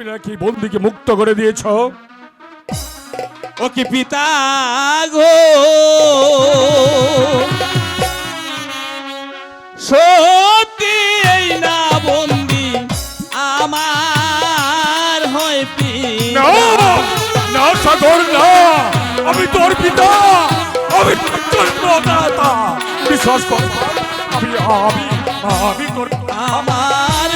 তুমি নাকি বন্দিকে মুক্ত করে দিয়েছ? ও কি পিতা গো? সত্যি এই না বন্দি আমার হয় পিতা। না সাগর না আমি তোর পিতা আমি তোর জন্মদাতা বিশ্বাস কর আমি আমি আমি তোর আমার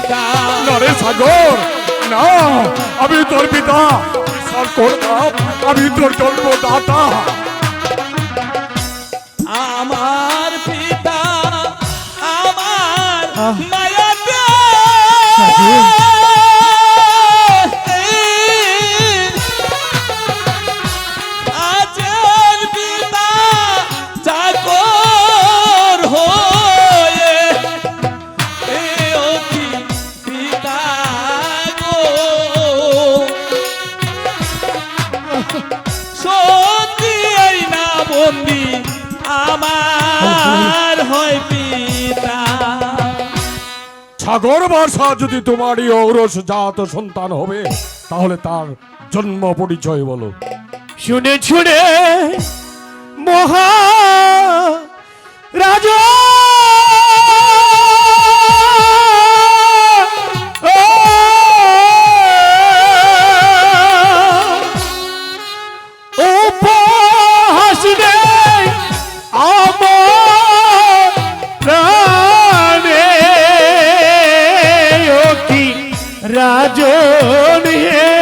পিতা। নরে সাগর না আমি তোর পিতা। আমি তোর জন্মদাতা। বন্দি আমার হয় পিতা। সাগর বর্ষা যদি তোমারই ঔরস জাত সন্তান হবে তাহলে তার জন্ম পরিচয় বলো। শুনে শুনে মহা রাজা রাজন হে।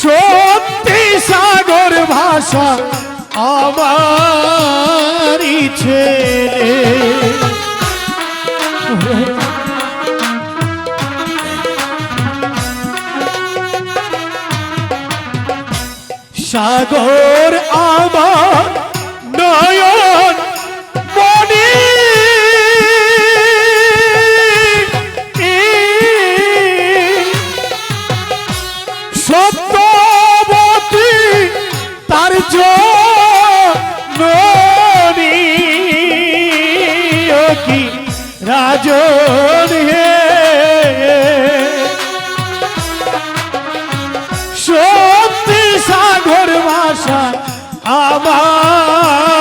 সত্যি সাগর ভাষা আমারই ছেলে সাগর আমার সত্যবতী তার জনী কি রাজন হে। সত্যি সাগর ভাষা আমারই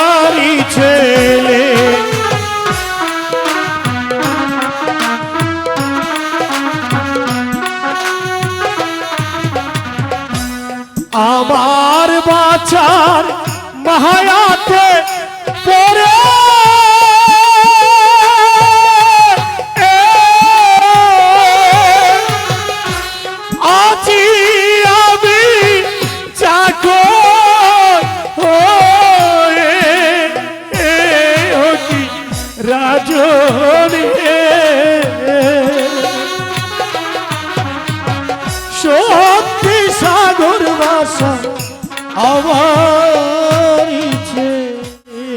আমার বাচার মায়াতে পড়ে। আছি সত্যি মাধুর ভাষা আবার